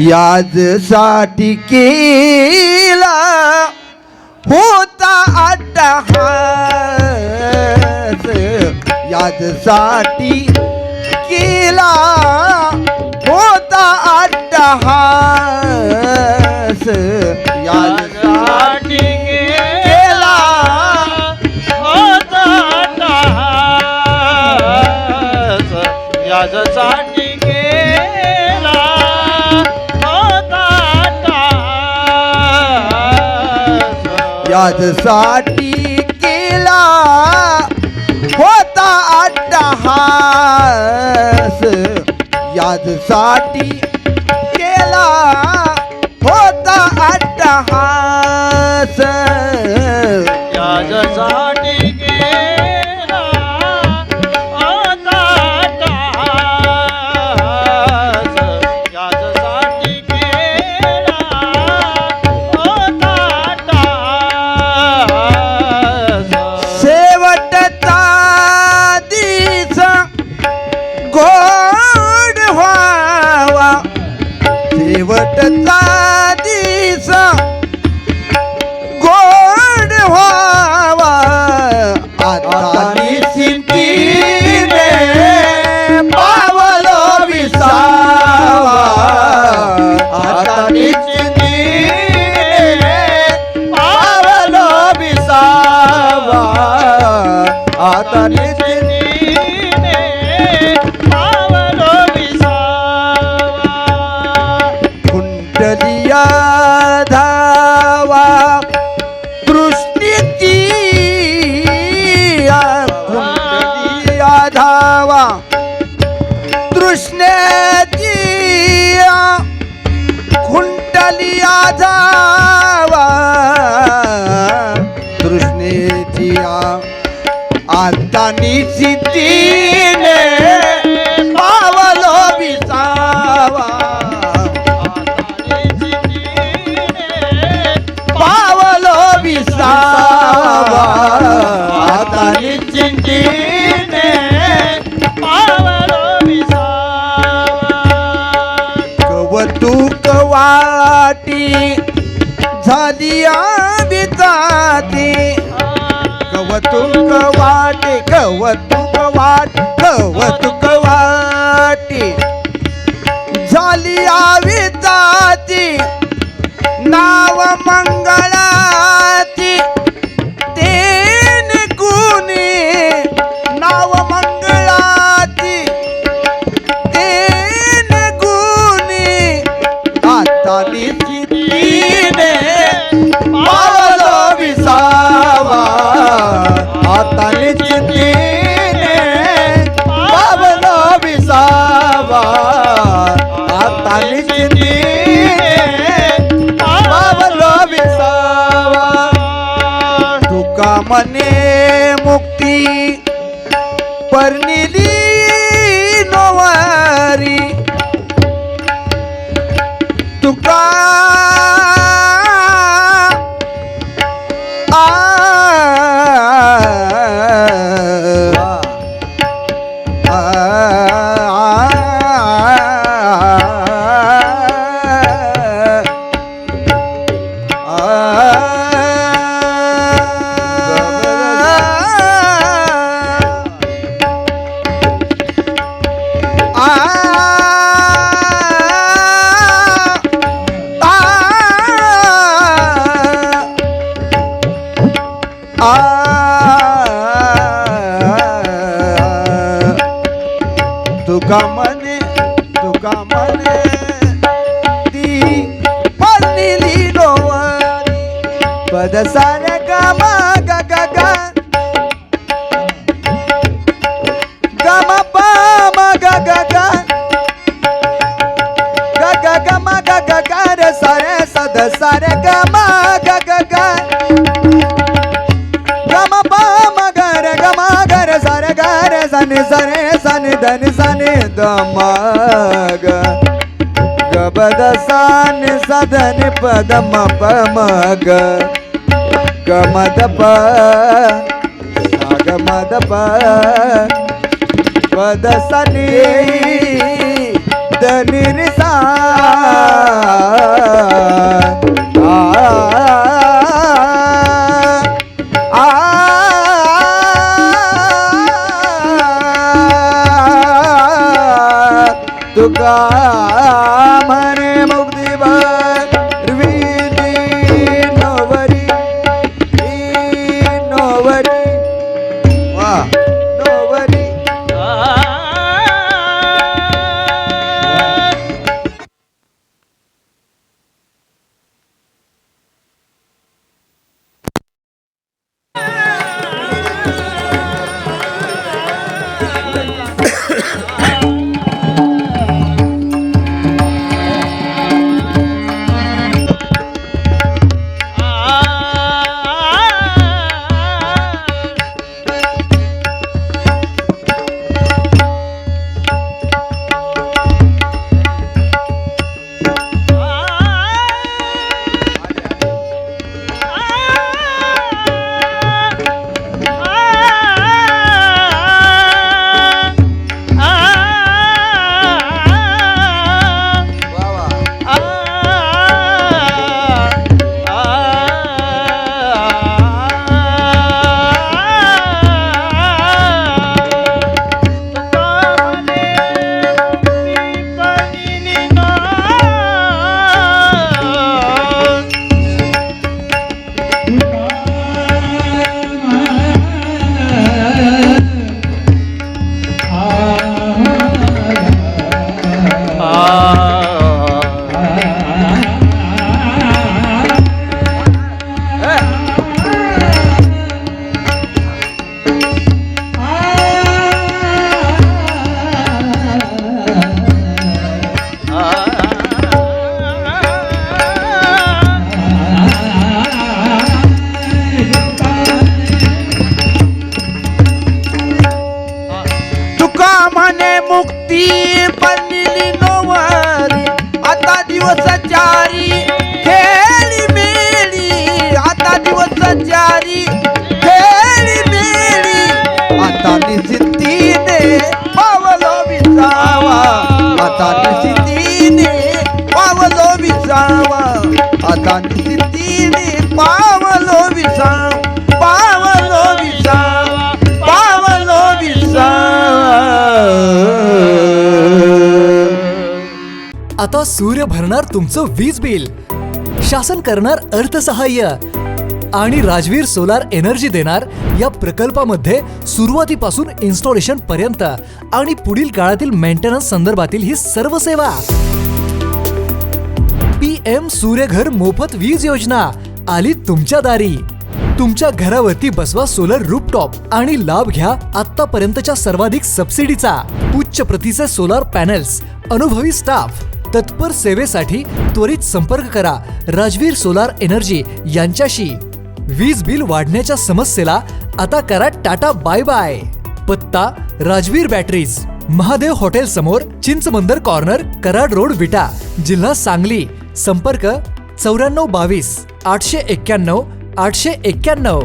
याजसाठी केला होता अट्टहास. याजसाठी केला होता अट्टहास. याजसाठी केला होता अट्टहास. याजसाठी केला होता अट्टहास. I la जावा तृष्णेची आता निश्चितीने पावलो विसावा तुका मने मुक्ती परनिली तुका पद साऱ्या गामा गा गा गा गामा पा मा गा गा गा गा गा गा मा गा गा गा रे सारे सद सारे गामा गा गा गा गम पा म ग रे ग म ग रे सा रे ग रे सा नि सा रे सा नि ध नि सा नि द म ग ग ब द सा नि सा ध नि प द म प म ग ग म द प గమదప గమదప పద సని దని సా भरणार तुमचं वीज बिल. शासन करणार अर्थसहाय्य. आणि राजवीर सोलार एनर्जी देणार या प्रकल्पामध्ये सुरुवातीपासून इन्स्टॉलेशन पर्यंत. आणि पुढील काळातील मेंटेनन्स संदर्भातील ही सर्व सेवा. पी एम सूर्यघर मोफत वीज योजना आली तुमच्या दारी. तुमच्या घरावरती बसवा सोलर रूपटॉप आणि लाभ घ्या आतापर्यंतच्या सर्वाधिक सबसिडीचा उच्च प्रतीचे सोलार पॅनेल्स अनुभवी स्टाफ तत्पर सेवेसाठी त्वरित संपर्क करा. राजवीर सोलार एनर्जी यांच्याशी. वीज बिल वाढण्याच्या समस्येला आता करा टाटा बाय बाय. पत्ता राजवीर बॅटरीज. महादेव हॉटेल समोर चिंचमंदर कॉर्नर कराड रोड विटा. जिल्हा सांगली. संपर्क चौऱ्याण्णव बावीस आठशे एक्क्याण्णव आठशे एक्क्याण्णव.